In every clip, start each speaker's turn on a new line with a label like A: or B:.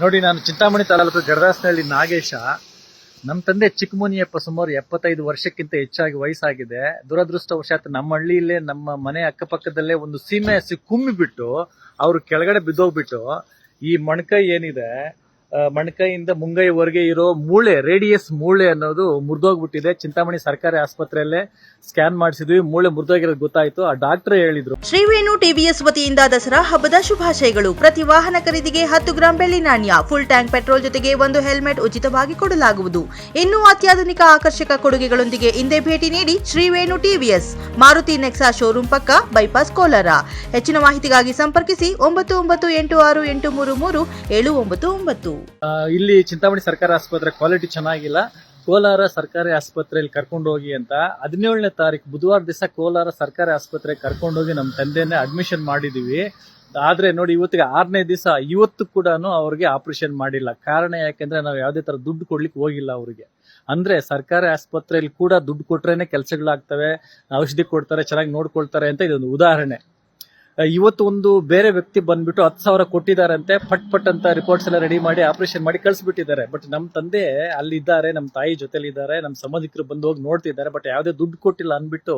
A: ನೋಡಿ, ನಾನು ಚಿಂತಾಮಣಿ ತಾಲೂಕು ಗಡದಾಸನಹಳ್ಳಿ ನಾಗೇಶ. ನಮ್ಮ ತಂದೆ ಚಿಕ್ಕಮುನಿಯಪ್ಪ ಸುಮಾರು ಎಪ್ಪತ್ತೈದು ವರ್ಷಕ್ಕಿಂತ ಹೆಚ್ಚಾಗಿ ವಯಸ್ಸಾಗಿದೆ. ದುರದೃಷ್ಟವಶಾತ್ ನಮ್ಮ ಹಳ್ಳಿಯಲ್ಲೇ, ನಮ್ಮ ಮನೆ ಅಕ್ಕಪಕ್ಕದಲ್ಲೇ ಒಂದು ಸೀಮೆ ಹಸಿ ಕುಮ್ಮಿ ಬಿಟ್ಟು, ಅವರು ಕೆಳಗಡೆ ಬಿದ್ದೋಗ್ಬಿಟ್ಟು, ಈ ಮೊಣಕೈ ಏನಿದೆ ಮೊಣಕೈಯಿಂದ ಮುಂಗೈವರೆಗೆ ಇರೋ ಮೂಳೆ, ರೇಡಿಯಸ್ ಮೂಳೆ ಅನ್ನೋದು ಮುರಿದೋಗ್ಬಿಟ್ಟಿದೆ. ಚಿಂತಾಮಣಿ ಸರ್ಕಾರಿ ಆಸ್ಪತ್ರೆಯಲ್ಲೇ ಸ್ಕ್ಯಾನ್ ಮಾಡಿಸಿದ್ವಿ. ಮೂಳೆ ಮುರಿದೋಗಿರೋದು ಗೊತ್ತಾಯ್ತು. ಆ ಡಾಕ್ಟರ್ ಹೇಳಿದ್ರು.
B: ಶ್ರೀವೇಣು ಟಿವಿಎಸ್ ವತಿಯಿಂದ ದಸರಾ ಹಬ್ಬದ ಶುಭಾಶಯಗಳು. ಪ್ರತಿ ವಾಹನ ಖರೀದಿಗೆ ಹತ್ತು ಗ್ರಾಂ ಬೆಳ್ಳಿ ನಾಣ್ಯ. ಫುಲ್ ಟ್ಯಾಂಕ್ ಪೆಟ್ರೋಲ್ ಜೊತೆಗೆ ಒಂದು ಹೆಲ್ಮೆಟ್ ಉಚಿತವಾಗಿ ಕೊಡಲಾಗುವುದು. ಇನ್ನೂ ಅತ್ಯಾಧುನಿಕ ಆಕರ್ಷಕ ಕೊಡುಗೆಗಳೊಂದಿಗೆ ಹಿಂದೆ ಭೇಟಿ ನೀಡಿ Srivenu TVS. Maruti Nexa showroom ಪಕ್ಕ ಬೈಪಾಸ್ ಕೋಲಾರ. ಹೆಚ್ಚಿನ ಮಾಹಿತಿಗಾಗಿ ಸಂಪರ್ಕಿಸಿ ಒಂಬತ್ತು ಒಂಬತ್ತು ಎಂಟು ಆರು ಎಂಟು ಮೂರು ಮೂರು ಏಳು ಒಂಬತ್ತು ಒಂಬತ್ತು.
A: ಇಲ್ಲಿ ಚಿಂತಾಮಣಿ ಸರ್ಕಾರಿ ಆಸ್ಪತ್ರೆ ಕ್ವಾಲಿಟಿ ಚೆನ್ನಾಗಿಲ್ಲ. ಕೋಲಾರ ಸರ್ಕಾರಿ ಆಸ್ಪತ್ರೆಯಲ್ಲಿ ಕರ್ಕೊಂಡು ಹೋಗಿ ಅಂತ ಹದಿನೇಳನೇ ತಾರೀಕು ಬುಧವಾರ ದಿವಸ ಕೋಲಾರ ಸರ್ಕಾರಿ ಆಸ್ಪತ್ರೆಗೆ ಕರ್ಕೊಂಡೋಗಿ ನಮ್ಮ ತಂದೆನೇ ಅಡ್ಮಿಷನ್ ಮಾಡಿದೀವಿ. ಆದ್ರೆ ನೋಡಿ ಇವತ್ತಿಗೆ ಆರನೇ ದಿವಸ ಇವತ್ತು ಕೂಡ ಅವ್ರಿಗೆ ಆಪರೇಷನ್ ಮಾಡಿಲ್ಲ. ಕಾರಣ ಯಾಕೆಂದ್ರೆ ನಾವು ಯಾವುದೇ ತರ ದುಡ್ಡು ಕೊಡ್ಲಿಕ್ಕೆ ಹೋಗಿಲ್ಲ ಅವ್ರಿಗೆ. ಅಂದ್ರೆ ಸರ್ಕಾರಿ ಆಸ್ಪತ್ರೆಯಲ್ಲಿ ಕೂಡ ದುಡ್ಡು ಕೊಟ್ರೇನೆ ಕೆಲಸಗಳಾಗ್ತವೆ, ಔಷಧಿ ಕೊಡ್ತಾರೆ, ಚೆನ್ನಾಗಿ ನೋಡ್ಕೊಳ್ತಾರೆ ಅಂತ ಇದೊಂದು ಉದಾಹರಣೆ. ಇವತ್ತು ಒಂದು ಬೇರೆ ವ್ಯಕ್ತಿ ಬಂದ್ಬಿಟ್ಟು ಹತ್ತು ಸಾವಿರ ಕೊಟ್ಟಿದ್ದಾರಂತೆ, ಪಟ್ ಪಟ್ ಅಂತ ರಿಪೋರ್ಟ್ಸ್ ಎಲ್ಲ ರೆಡಿ ಮಾಡಿ ಆಪರೇಷನ್ ಮಾಡಿ ಕಳಿಸ್ಬಿಟ್ಟಿದ್ದಾರೆ. ಬಟ್ ನಮ್ಮ ತಂದೆ ಅಲ್ಲಿದ್ದಾರೆ ನಮ್ಮ ತಾಯಿ ಜೊತೆಲಿದ್ದಾರೆ ನಮ್ಮ ಸಂಬಂಧಿಕರು ಬಂದು ಹೋಗಿ ನೋಡ್ತಿದ್ದಾರೆ ಬಟ್ ಯಾವುದೇ ದುಡ್ಡು ಕೊಟ್ಟಿಲ್ಲ ಅಂದ್ಬಿಟ್ಟು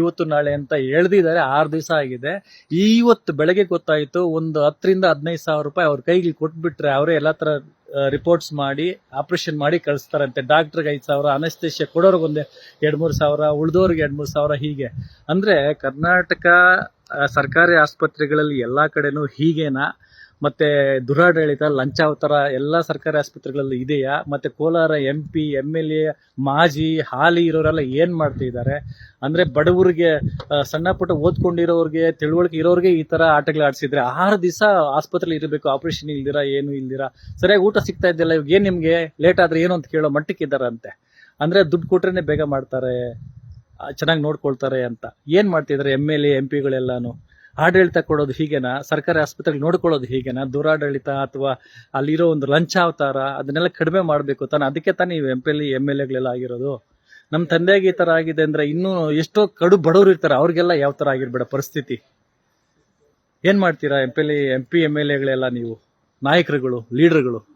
A: ಇವತ್ತು ನಾಳೆ ಅಂತ ಎಳ್ದಿದ್ದಾರೆ ಆರು ದಿವಸ ಆಗಿದೆ. ಇವತ್ತು ಬೆಳಗ್ಗೆ ಗೊತ್ತಾಯಿತು, ಒಂದು ಹತ್ತರಿಂದ ಹದಿನೈದು ಸಾವಿರ ರೂಪಾಯಿ ಅವ್ರ ಕೈಗೆ ಕೊಟ್ಬಿಟ್ರೆ ಅವರೇ ಎಲ್ಲ ಥರ ರಿಪೋರ್ಟ್ಸ್ ಮಾಡಿ ಆಪರೇಷನ್ ಮಾಡಿ ಕಳಿಸ್ತಾರಂತೆ. ಡಾಕ್ಟರ್ಗೆ ಐದು ಸಾವಿರ ಅನಸ್ತೇಶ ಕೊಡೋರ್ಗೆ ಒಂದೇ ಎರಡು ಮೂರು ಸಾವಿರ, ಉಳಿದೋರ್ಗೆ ಎರಡು ಮೂರು ಸಾವಿರ ಹೀಗೆ. ಅಂದ್ರೆ ಕರ್ನಾಟಕ ಸರ್ಕಾರಿ ಆಸ್ಪತ್ರೆಗಳಲ್ಲಿ ಎಲ್ಲ ಕಡೆನೂ ಹೀಗೇನಾ? ಮತ್ತೆ ದುರಾಡಳಿತ, ಲಂಚಾವತಾರ ಎಲ್ಲ ಸರ್ಕಾರಿ ಆಸ್ಪತ್ರೆಗಳಲ್ಲಿ ಇದೆಯಾ? ಮತ್ತೆ Kolar M P M L A ಮಾಜಿ, ಹಾಲಿ ಇರೋರೆಲ್ಲ ಏನ್ ಮಾಡ್ತಾ ಇದ್ದಾರೆ ಅಂದ್ರೆ ಬಡವರಿಗೆ ಸಣ್ಣ ಪುಟ್ಟ ಓದ್ಕೊಂಡಿರೋರಿಗೆ, ತಿಳುವಳಿಕೆ ಇರೋರಿಗೆ ಈ ಥರ ಆಟಗಳು ಆಡಿಸಿದ್ರೆ ಆರು ದಿವಸ ಆಸ್ಪತ್ರೆಲಿ ಇರಬೇಕು ಆಪರೇಷನ್ ಇಲ್ದಿರಾ, ಏನು ಇಲ್ದಿರಾ? ಸರಿಯಾಗಿ ಊಟ ಸಿಗ್ತಾ ಇದ್ದಿಲ್ಲ ಇವಾಗ ಏನು ನಿಮಗೆ? ಲೇಟ್ ಆದ್ರೆ ಏನು ಅಂತ ಕೇಳೋ ಮಟ್ಟಕ್ಕೆ ಇದ್ದಾರಂತೆ. ಅಂದ್ರೆ ದುಡ್ಡು ಕೊಟ್ರೇ ಬೇಗ ಮಾಡ್ತಾರೆ. ಚೆನ್ನಾಗಿ ನೋಡ್ಕೊಳ್ತಾರೆ ಅಂತ. ಏನು ಮಾಡ್ತಿದ್ದಾರೆ ಎಂ ಎಲ್ ಎಂ ಪಿಗಳೆಲ್ಲಾನು ಆಡಳಿತ ಕೊಡೋದು ಹೀಗೇನಾ? ಸರ್ಕಾರಿ ಆಸ್ಪತ್ರೆಗೆ ನೋಡ್ಕೊಳ್ಳೋದು ಹೀಗೇನಾ? ದುರಾಡಳಿತ ಅಥವಾ ಅಲ್ಲಿರೋ ಒಂದು ಲಂಚ ಅವತಾರ ಅದನ್ನೆಲ್ಲ ಕಡಿಮೆ ಮಾಡಬೇಕು ತಾನೆ? ಅದಕ್ಕೆ ತಾನೇ M P L M L ಎಗಳೆಲ್ಲ ಆಗಿರೋದು? ನಮ್ಮ ತಂದೆಗೆ ಈ ಥರ ಆಗಿದೆ ಅಂದ್ರೆ ಇನ್ನೂ ಎಷ್ಟೋ ಕಡು ಬಡವರು ಇರ್ತಾರೆ. ಅವ್ರಿಗೆಲ್ಲ ಯಾವ ತರ ಆಗಿರ್ಬೇಡ ಪರಿಸ್ಥಿತಿ. ಏನು ಮಾಡ್ತೀರಾ M P L M P M L ಎಗಳೆಲ್ಲ ನೀವು? ನಾಯಕರುಗಳು, ಲೀಡರ್ಗಳು.